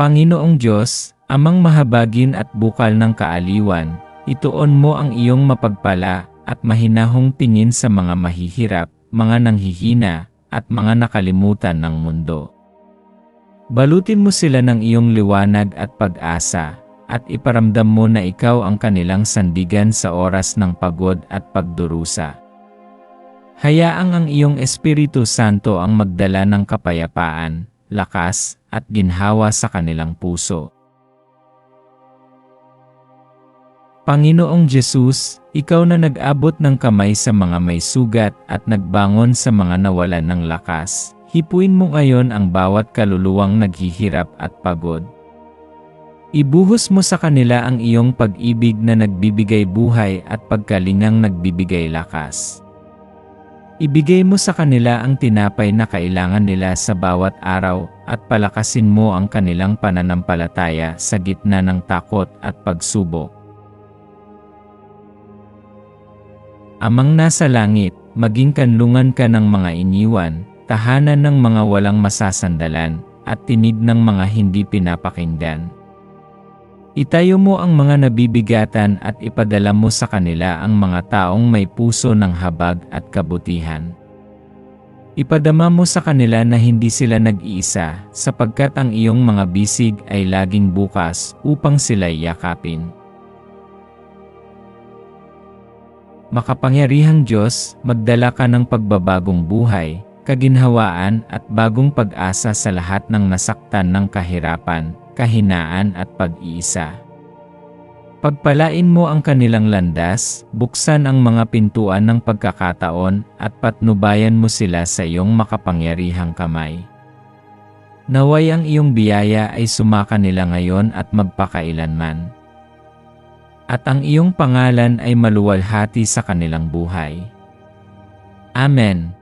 Panginoong Diyos, amang mahabagin at bukal ng kaaliwan, ituon mo ang iyong mapagpala at mahinahong tingin sa mga mahihirap, mga nanghihina, at mga nakalimutan ng mundo. Balutin mo sila ng iyong liwanag at pag-asa, at iparamdam mo na ikaw ang kanilang sandigan sa oras ng pagod at pagdurusa. Hayaang ang iyong Espiritu Santo ang magdala ng kapayapaan, lakas, at ginhawa sa kanilang puso. Panginoong Jesus, Ikaw na nag-abot ng kamay sa mga may sugat at nagbangon sa mga nawalan ng lakas, hipuin mo ngayon ang bawat kaluluwang naghihirap at pagod. Ibuhos mo sa kanila ang iyong pag-ibig na nagbibigay buhay at pagkalingang nagbibigay lakas. Ibigay mo sa kanila ang tinapay na kailangan nila sa bawat araw at palakasin mo ang kanilang pananampalataya sa gitna ng takot at pagsubok. Amang nasa langit, maging kanlungan ka ng mga iniwan, tahanan ng mga walang masasandalan, at tinig ng mga hindi pinapakinggan. Itayo mo ang mga nabibigatan at ipadala mo sa kanila ang mga taong may puso ng habag at kabutihan. Ipadama mo sa kanila na hindi sila nag-iisa sapagkat ang iyong mga bisig ay laging bukas upang sila yakapin. Makapangyarihang Diyos, magdala ka ng pagbabagong buhay, kaginhawaan at bagong pag-asa sa lahat ng nasaktan ng kahirapan, kahinaan at pag-iisa. Pagpalain mo ang kanilang landas, buksan ang mga pintuan ng pagkakataon at patnubayan mo sila sa iyong makapangyarihang kamay. Naway ang iyong biyaya ay sumaka nila ngayon at magpakailanman at ang iyong pangalan ay maluwalhati sa kanilang buhay. Amen.